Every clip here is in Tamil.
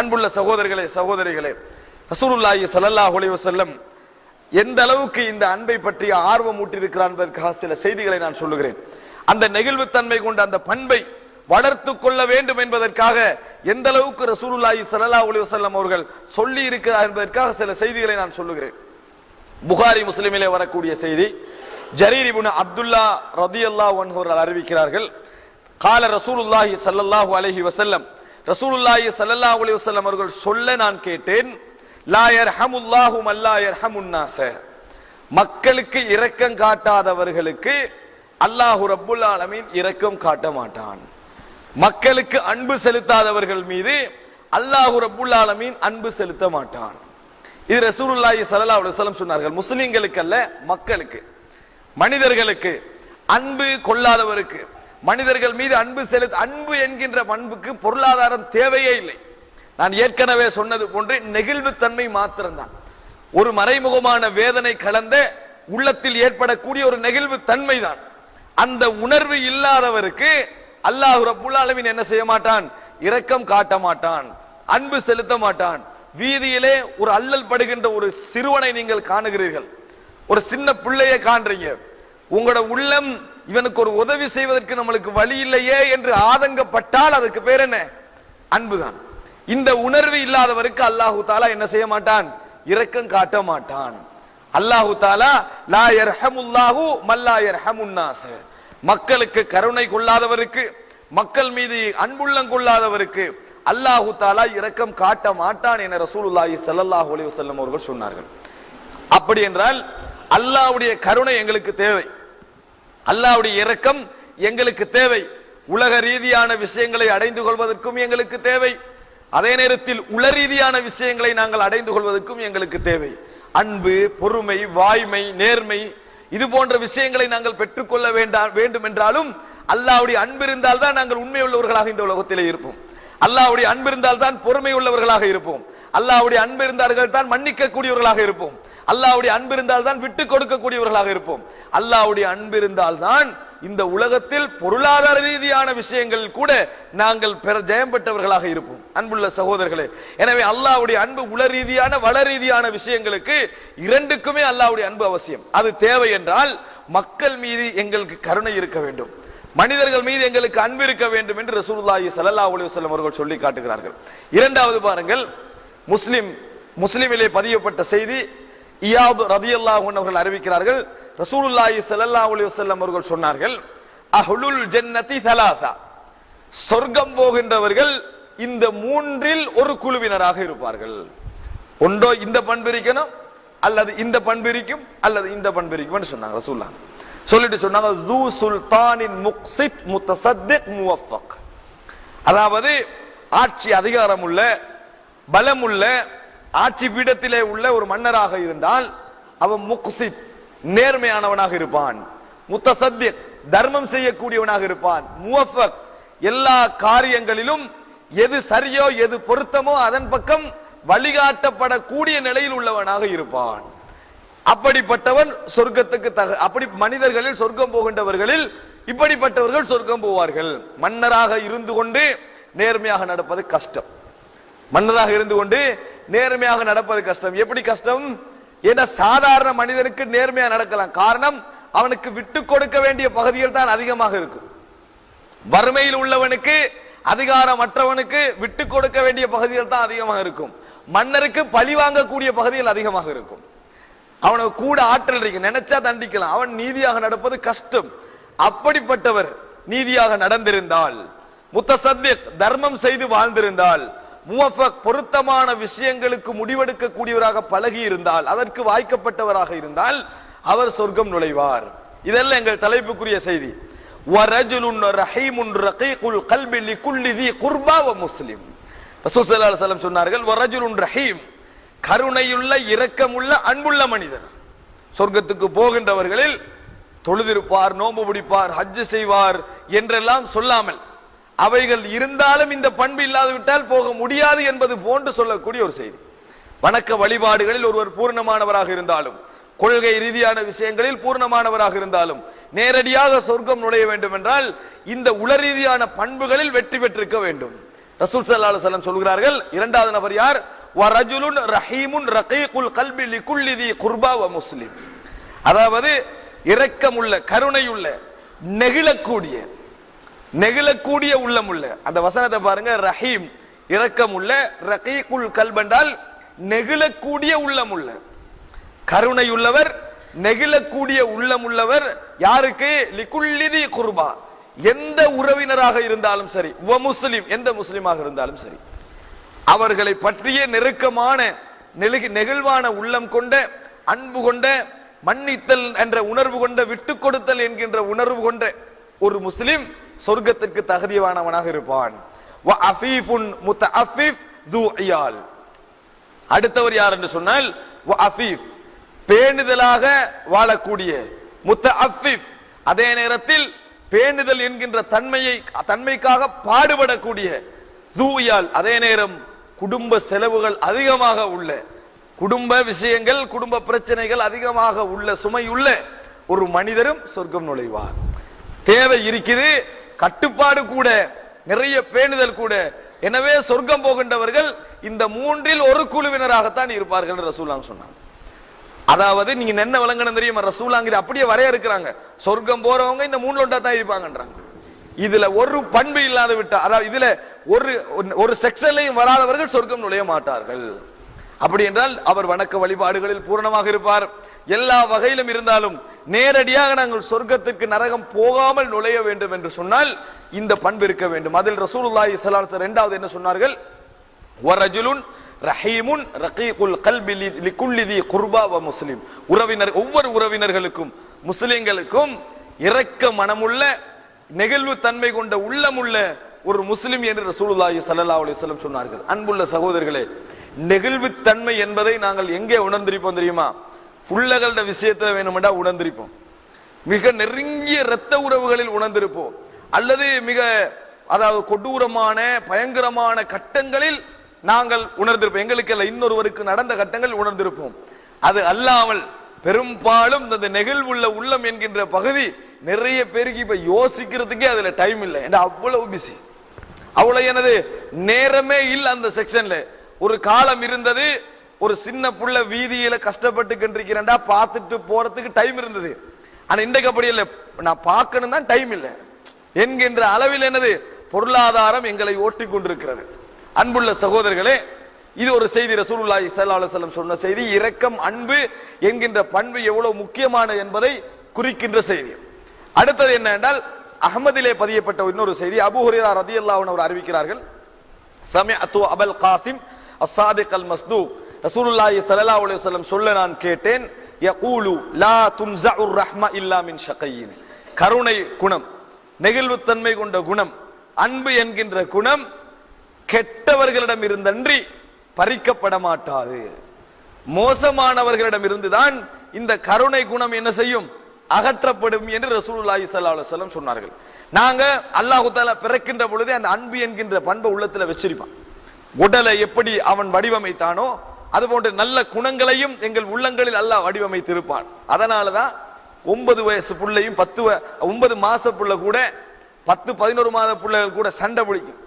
அன்புள்ள சகோதரர்களே சகோதரிகளே ரசூலுல்லாஹி ஸல்லல்லாஹு அலைஹி வஸல்லம் எந்த அளவுக்கு இந்த அன்பை பற்றிய ஆர்வம் ஊட்டியிருக்கிறார் என்பதற்காக சில செய்திகளை நான் சொல்லுகிறேன். அந்த நெகிழ்வுத்தன்மை கொண்ட அந்த பண்பை வளர்த்து கொள்ள வேண்டும் என்பதற்காக எந்த அளவுக்கு ரசூலுல்லாஹி ஸல்லல்லாஹு அலைஹி வஸல்லம் அவர்கள் சொல்லி இருக்கிறார் என்பதற்காக சில செய்திகளை நான் சொல்லுகிறேன். புகாரி முஸ்லிமிலே வரக்கூடிய செய்தி ஜரீர் இப்னு அப்துல்லா ரதியல்லாஹு அன்ஹு அவர்கள் அறிவிக்கிறார்கள் கால ரசூலுல்லாஹி ஸல்லல்லாஹு அலைஹி வஸல்லம் ரசூலுல்லாஹி சல்லல்லாஹு அலைஹி வஸல்லம் அவர்கள் சொல்ல நான் கேட்டேன் லா யர்ஹமுல்லாஹு மல்லா யர்ஹமுன் நாஸ. மக்களுக்கு இரக்கம் காட்டாதவர்களுக்கு அல்லாஹு ரப்புல் ஆலமீன் இரக்கம் காட்ட மாட்டான். மக்களுக்கு அன்பு செலுத்தாதவர்கள் மீது அல்லாஹு ரப்புல் ஆலமீன் அன்பு செலுத்த மாட்டான். இது ரசூலுல்லாஹி சல்லல்லாஹு அலைஹி வஸல்லம் சொன்னார்கள் முஸ்லிம்களுக்கு அல்ல மக்களுக்கு. மனிதர்களுக்கு அன்பு கொள்ளாதவருக்கு மனிதர்கள் மீது அன்பு செலுத்த அன்பு என்கின்ற பண்புக்கு பொருளாதாரம் தேவையே இல்லை. நான் ஏற்கனவே சொன்னது போன்று நெகிழ்வுத்தன்மை மாத்திரம்தான். ஒரு மறைமுகமான வேதனை கலந்த உள்ளத்தில் ஏற்படக்கூடிய ஒரு நெகிழ்வு தன்மை தான் அந்த உணர்வு இல்லாதவருக்கு அல்லாஹ் ரப்புல் அளவின் என்ன செய்ய மாட்டான்? இரக்கம் காட்ட மாட்டான். அன்பு செலுத்த மாட்டான். வீதியிலே ஒரு அல்லல் படுகின்ற ஒரு சிறுவனை நீங்கள் காணுகிறீர்கள். ஒரு சின்ன பிள்ளையை காண்றீங்க. உங்களோட உள்ளம் இவனுக்கு ஒரு உதவி செய்வதற்கு நம்மளுக்கு வழி இல்லையே என்று ஆதங்கப்பட்டால் அதுக்கு பேர் என்ன? அன்புதான். இந்த உணர்வு இல்லாதவருக்கு அல்லாஹு தாலா என்ன செய்ய மாட்டான்? இரக்கம் காட்ட மாட்டான். அல்லாஹு தாலா லா யர்ஹமுல்லாஹு மல்லா யர்ஹமுன்னாஸ். மக்களுக்கு கருணை கொள்ளாதவருக்கு மக்கள் மீது அன்புள்ளம் கொள்ளாதவருக்கு அல்லாஹு தாலா இரக்கம் காட்ட மாட்டான் என ரசூலுல்லாஹி ஸல்லல்லாஹு அலைஹி வஸல்லம் அவர்கள் சொன்னார்கள். அப்படி என்றால் அல்லாஹ்வுடைய கருணை எங்களுக்கு தேவை. அல்லாவுடைய இரக்கம் எங்களுக்கு தேவை. உலக ரீதியான விஷயங்களை அடைந்து கொள்வதற்கும் எங்களுக்கு தேவை. அதே நேரத்தில் உள ரீதியான விஷயங்களை நாங்கள் அடைந்து கொள்வதற்கும் எங்களுக்கு தேவை. அன்பு பொறுமை வாய்மை நேர்மை இது போன்ற விஷயங்களை நாங்கள் பெற்றுக்கொள்ள வேண்டாம் வேண்டும் என்றாலும் அல்லாவுடைய அன்பு இருந்தால் தான் நாங்கள் உண்மை உள்ளவர்களாக இந்த உலகத்திலே இருப்போம். அல்லாவுடைய அன்பு இருந்தால் தான் பொறுமை உள்ளவர்களாக இருப்போம். அல்லாவுடைய அன்பு இருந்தார்கள் தான் மன்னிக்க கூடியவர்களாக இருப்போம். அல்லாவுடைய அன்பு இருந்தால் தான் விட்டு கொடுக்கக்கூடியவர்களாக இருப்போம். அல்லாவுடைய அன்பு இருந்தால் தான் இந்த உலகத்தில் பொருளாதார ரீதியான விஷயங்கள் கூட நாங்கள் பெற ஜெயம் பெற்றவர்களாக இருப்போம். அன்புள்ள சகோதரர்களே எனவே அல்லாவுடைய அன்பு உள ரீதியான வள ரீதியான விஷயங்களுக்கு இரண்டுக்குமே அல்லாஹ்வுடைய அன்பு அவசியம். அது தேவை என்றால் மக்கள் மீது எங்களுக்கு கருணை இருக்க வேண்டும். மனிதர்கள் மீது எங்களுக்கு அன்பு இருக்க வேண்டும் என்று ரசூல்லாஹி சல்லா அலுவலம் அவர்கள் சொல்லி காட்டுகிறார்கள். இரண்டாவது பாருங்கள் முஸ்லிம் முஸ்லிமிலே பதியப்பட்ட செய்தி இயாது ரதியல்லாஹு அன்ஹு அவர்கள் அறிவிக்கிறார்கள். ரசூலுல்லாஹி ஸல்லல்லாஹு அலைஹி வஸல்லம் அவர்கள் சொன்னார்கள் அஹ்லுல் ஜன்னதி தலாதா சொர்க்கம் போகின்றவர்கள் இந்த மூன்றில் ஒரு குழுவினராக இருப்பார்கள். ஒன்றோ இந்த பண்பு இருக்கணும் அல்லது இந்த பண்பு இருக்கும் அல்லது இந்த பண்பு சொன்னாங்க ரசூல்லா சொல்லிட்டு சொன்னாங்க து சுல்தானின் முக்சித் முத்தசத்திக் முவஃபக் அதாவது ஆட்சி அதிகாரம் உள்ள பலம் உள்ள ஆட்சி பீடத்திலே உள்ள ஒரு மன்னராக இருந்தால் அவன் முக்சித் நேர்மையானவனாக இருப்பான். முத்தசத்திய தர்மம் செய்யக்கூடியவனாக இருப்பான். முவஃபக் எல்லா காரியங்களிலும் எது சரியோ எது பொருத்தமோ அதன் பக்கம் வழிகாட்டப்படக்கூடிய நிலையில் உள்ளவனாக இருப்பான். அப்படிப்பட்டவன் சொர்க்கத்துக்கு தக அப்படி மனிதர்களில் சொர்க்கம் போகின்றவர்களில் இப்படிப்பட்டவர்கள் சொர்க்கம் போவார்கள். மன்னராக இருந்து கொண்டு நேர்மையாக நடப்பது கஷ்டம். மன்னராக இருந்து கொண்டு நேர்மையாக நடப்பது கஷ்டம். எப்படி கஷ்டம்? ஏன்னா சாதாரண மனிதனுக்கு நேர்மையா நடக்கலாம். காரணம் அவனுக்கு விட்டு கொடுக்க வேண்டிய பகுதிகள் தான் அதிகமாக இருக்கும். வறுமையில் உள்ளவனுக்கு அதிகாரமற்றவனுக்கு விட்டு கொடுக்க வேண்டிய பகுதிகள் தான் அதிகமாக இருக்கும். மன்னருக்கு பழி வாங்கக்கூடிய பகுதிகள் அதிகமாக இருக்கும். அவனுக்கு கூட ஆற்றல் இருக்கு. நினைச்சா தண்டிக்கலாம். அவன் நீதியாக நடப்பது கஷ்டம். அப்படிப்பட்டவர் நீதியாக நடந்திருந்தால் முத்தசத்திக் தர்மம் செய்து வாழ்ந்திருந்தால் முவஃபக் பொருத்தமான விஷயங்களுக்கு முடிவெடுக்கக்கூடியவராக பழகி இருந்தால் அதற்கு வாய்க்கப்பட்டவராக இருந்தால் அவர் சொர்க்கம் நுழைவார். இதெல்லாம் எங்கள் தலைப்புக்குரிய செய்தி. வரஜுலுன் ரஹீமுன் ரகீகுல் கல்பி லிகுல்லி தி குர்பா வ முஸ்லிம். ரசூல் ஸல்லல்லாஹு அலைஹி வஸல்லம் சொன்னார்கள் வரஜுலுன் ரஹீம் கருணையுள்ள இரக்கமுள்ள அன்புள்ள மனிதர். சொர்க்கத்துக்கு போகின்றவர்களில் தொழுதிருப்பார் நோம்பு பிடிப்பார் ஹஜ்ஜு செய்வார் என்றெல்லாம் சொல்லாமல் அவைகள் இருந்தாலும் இந்த பண்பு இல்லாது விட்டால் போக முடியாது என்பது போன்று சொல்லக்கூடிய ஒரு செய்தி. வணக்க வழிபாடுகளில் ஒருவர் பூர்ணமானவராக இருந்தாலும் கொள்கை ரீதியான விஷயங்களில் பூர்ணமானவராக இருந்தாலும் நேரடியாக சொர்க்கம் நுழைய வேண்டும் என்றால் இந்த உள ரீதியான பண்புகளில் வெற்றி பெற்றிருக்க வேண்டும். ரசூல் ஸல்லல்லாஹு அலைஹி சொல்கிறார்கள் இரண்டாவது நபர் யார்? வரஜுலுன் ரஹீமுன் ரகீகுல் கல்பி லிகுல்லிதி குர்பா வ முஸ்லிம். அதாவது இரக்கமுள்ள கருணையுள்ள நெகிழக்கூடிய நெகிழக்கூடிய உள்ளமுள்ள அந்த வசனத்தை பாருங்க ரஹீம். இரக்கம் உள்ள ரகீகுல் கல்பென்றால் நெகிழக்கூடிய உள்ளம் உள்ள. கருணை உள்ளவர் நெகிழக்கூடிய உள்ளம் உள்ளவர் யாருக்கு? லிகுல்லிதி குர்பா. எந்த உறவினராக இருந்தாலும் சரி உவ முஸ்லிம் எந்த முஸ்லிமாக இருந்தாலும் சரி அவர்களை பற்றிய நெருக்கமான நெழுகி நெகிழ்வான உள்ளம் கொண்ட அன்பு கொண்ட மன்னித்தல் என்ற உணர்வு கொண்ட விட்டு கொடுத்தல் என்கின்ற உணர்வு கொண்ட ஒரு முஸ்லிம் சொர்க்கத்திற்கு தகுதியானவனாக இருப்பான். அடுத்தவர் யார் என்று சொன்னால் பேணுதலாக வாழக்கூடிய முத்த அஃபிப் அதே நேரத்தில் பேணுதல் என்கின்ற தன்மையை தன்மைக்காக பாடுபடக்கூடிய தூயால் அதே நேரம் குடும்ப செலவுகள் அதிகமாக உள்ள குடும்ப விஷயங்கள் குடும்ப பிரச்சனைகள் அதிகமாக உள்ள சுமையுள்ள ஒரு மனிதரும் சொர்க்கம் நுழைவார். தேவை இருக்குது கட்டுப்பாடு கூட நிறைய பேணுதல் கூட. எனவே சொர்க்கம் போகின்றவர்கள் இந்த மூன்றில் ஒரு குழுவினராகத்தான் இருப்பார்கள் ரசூலாங் சொன்னாங்க. அதாவது நீங்க என்ன விளங்கணும் தெரியுமா? ரசூலாங்க இது அப்படியே வரையறுக்கிறாங்க. சொர்க்கம் போறவங்க இந்த மூணுல ஒன்றா தான் இருப்பாங்கன்றாங்க. இதுல ஒரு பண்பு இல்லாத விட்டா அதாவது இதுல ஒரு ஒரு செக்ஷன்லையும் வராதவர்கள் சொர்க்கம் நுழைய மாட்டார்கள். அப்படி என்றால் அவர் வணக்க வழிபாடுகளில் பூரணமாக இருப்பார். எல்லா வகையிலும் இருந்தாலும் நேரடியாக நாங்கள் சொர்க்கத்துக்கு நரகம் போகாமல் நுழைய வேண்டும் என்று சொன்னால் இந்த பண்பு இருக்க வேண்டும். அதில் ரசூலுல்லாஹி ஸல்லல்லாஹு சார் இரண்டாவது என்ன சொன்னார்கள்? வரஜுலுன் ரஹீமுன் ரகீகுல் கல்பி லி- குர்பா வ முஸ்லிம். உறவினர் ஒவ்வொரு உறவினர்களுக்கும் முஸ்லிம்களுக்கும் இரக்க மனமுள்ள நெகிழ்வு தன்மை கொண்ட உள்ளமுள்ள ஒரு முஸ்லிம் என்று ரசூலுல்லாஹி ஸல்லல்லாஹு அலைஹி வஸல்லம் சொன்னார்கள். அன்புள்ள சகோதரர்களே நெகிழ்வு தன்மை என்பதை நாங்கள் எங்கே உணர்ந்திருப்போம் தெரியுமா? பிள்ளைகளோட விஷயத்தில் வேணுமெண்டா உணர்ந்திருப்போம். மிக நெருங்கிய இரத்த உறவுகளில் உணர்ந்திருப்போம். அல்லது மிக அதாவது கொடூரமான பயங்கரமான கட்டங்களில் நாங்கள் உணர்ந்திருப்போம். எங்களுக்கு அல்ல இன்னொருவருக்கு நடந்த கட்டங்கள் உணர்ந்திருப்போம். அது அல்லாமல் பெரும்பாலும் இந்த நெகிழ்வுள்ள உள்ளம் என்கின்ற பகுதி நிறைய பேருக்கு இப்ப யோசிக்கிறதுக்கே அதுல டைம் இல்லை. ஏன்னா அவ்வளவு பிஸி அவ்வளவு எனது நேரமே இல்லை அந்த செக்ஷன்ல ஒரு காலம் இருந்தது ஒரு சின்ன புள்ள வீதியில கஷ்டப்பட்டு கண்டிருக்கிறேன்டா பார்த்துட்டு போறதுக்கு டைம் இருந்தது. ஆனா இன்றைக்கு அப்படி இல்லை. நான் பார்க்கணும் தான் டைம் இல்லை. என்கின்ற அளவில் என்னது? பொருளாதாரம் எங்களை ஓட்டிக் கொண்டிருக்கிறது. அன்புள்ள சகோதரர்களே இது ஒரு செய்தி ரசூலுல்லாஹி ஸல்லல்லாஹு அலைஹி வஸல்லம் சொன்ன செய்தி. இரக்கம் அன்பு என்கின்ற பண்பு எவ்வளவு முக்கியமானது என்பதை குறிக்கின்ற செய்தி. அடுத்தது என்ன என்றால் அகமதிலே பதியப்பட்ட இன்னொரு செய்தி. அபு ஹுரைரா ரதியல்லாஹு அவர் அறிவிக்கிறார்கள் சமிஅத்து அபல் காசிம் அஸ்ஸாதிக் அல் மஸ்தூக் ரசூலுல்லாஹி ஸல்லல்லாஹு அலைஹி வஸல்லம் சொல்ல நான் கேட்டேன் யகூலு லா துன்ஸஉர் ரஹ்ம இல்லா மின் ஷகையின் கருணை குணம் நெகிழ்வுத்தன்மை கொண்ட குணம் அன்பு என்கின்ற குணம் கெட்டவர்களிடம் இருந்தன்றி பறிக்கப்பட மாட்டாது. மோசமானவர்களிடம் இருந்துதான் இந்த கருணை குணம் என்ன செய்யும்? அகற்றப்படும் என்று ரசூலுல்லாஹி ஸல்லல்லாஹு அலைஹி வஸல்லம் சொன்னார்கள். நாங்க அல்லாஹு தாலா பிறக்கின்ற பொழுதே அந்த அன்பு என்கின்ற பண்பை உள்ளத்துல வச்சிருப்பான். உடலை எப்படி அவன் வடிவமைத்தானோ அதுபோன்ற நல்ல குணங்களையும் எங்கள் உள்ளங்களில் அல்லாஹ் வடிவமைத்திருப்பான். அதனாலதான் ஒன்பது வயசு புள்ளையும் பத்து வ- ஒன்பது மாச புள்ள கூட பத்து பதினோரு மாத பிள்ளைகள் கூட சண்டை பிடிக்கும்.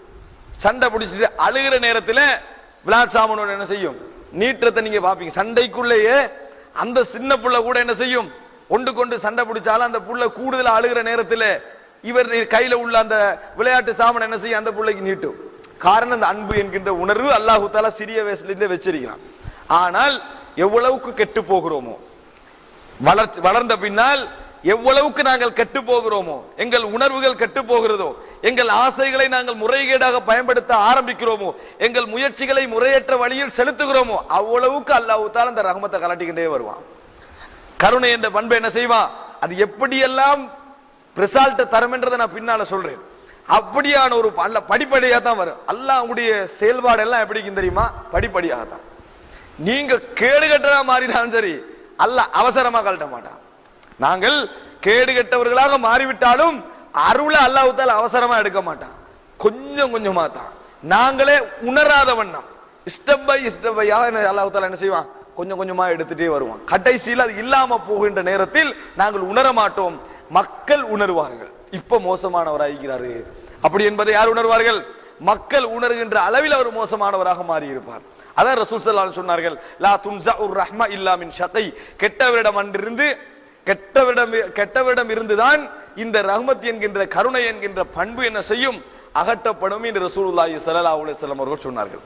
சண்டை பிடிச்சிட்டு அழுகிற நேரத்தில் விளாட் சாமனோட என்ன செய்யும்? நீற்றத்தை நீங்க பார்ப்பீங்க. சண்டைக்குள்ளேயே அந்த சின்ன புள்ள கூட என்ன செய்யும்? ஒன்று கொண்டு சண்டை பிடிச்சாலும் அந்த புள்ள கூடுதலாக அழுகிற நேரத்தில் இவர் கையில் உள்ள அந்த விளையாட்டு சாமன் என்ன செய்யும்? அந்த பிள்ளைக்கு நீட்டும். காரணம் அந்த அன்பு என்கின்ற உணர்வு அல்லாஹு தாலா சிறிய வயசுலேருந்தே வச்சிருக்கிறான். ஆனால் எவ்வளவுக்கு கெட்டு போகிறோமோ? வளர்ச்சி வளர்ந்த பின்னால் எவ்வளவுக்கு நாங்கள் கெட்டு போகிறோமோ? எங்கள் உணர்வுகள் கெட்டு போகிறதோ? எங்கள் ஆசைகளை நாங்கள் முறைகேடாக பயன்படுத்த ஆரம்பிக்கிறோமோ? எங்கள் முயற்சிகளை முறையற்ற வழியில் செலுத்துகிறோமோ? அவ்வளவுக்கு அல்லாஹ் அந்த ரஹமத்தை கலட்டிக்கிட்டே வருவான். கருணை என்ற பண்பு என்ன செய்வான் அது எப்படியெல்லாம் ரிசால்ட்டை தரும் என்றதை நான் பின்னால சொல்றேன். அப்படியான ஒரு படிப்படியாக தான் வரும். அல்லாவுடைய செயல்பாடு எல்லாம் எப்படி தெரியுமா? படிப்படியாக தான் நீங்க கேடு கெட்டதா மாறினாலும் சரி அல்ல அவசரமா கழட்ட மாட்டான். நாங்கள் கேடு கெட்டவர்களாக மாறிவிட்டாலும் அருளை அல்லாவுத்தால் அவசரமா எடுக்க மாட்டான். கொஞ்சம் கொஞ்சமா தான். நாங்களே உணராத வண்ணம். ஸ்டெப் பை ஸ்டெப் பையாக அல்லாஹ் என்ன செய்வான்? கொஞ்சம் கொஞ்சமா எடுத்துட்டே வருவான். கடைசியில் அது இல்லாம போகின்ற நேரத்தில் நாங்கள் உணர மாட்டோம். மக்கள் உணர்வார்கள். இப்ப மோசமானவராகிறாரு அப்படி என்பதை யார் உணர்வார்கள்? மக்கள் உணர்கின்ற அளவில் அவர் மோசமானவராக மாறியிருப்பார். அதான் ரசூல் ஸல்லல்லாஹு சொன்னார்கள் லா துன்சா உர் ரஹ்மா இல்லா மின் ஷகை. கெட்டவரிடம் அன்றிருந்து கெட்டவரிடம் கெட்டவரிடம் இருந்துதான் இந்த ரஹ்மத் என்கின்ற கருணை என்கின்ற பண்பு என்ன செய்யும்? அகற்றப்படும் என்று ரசூலுல்லாஹி சல்லா அலைஹி அவர்கள் சொன்னார்கள்.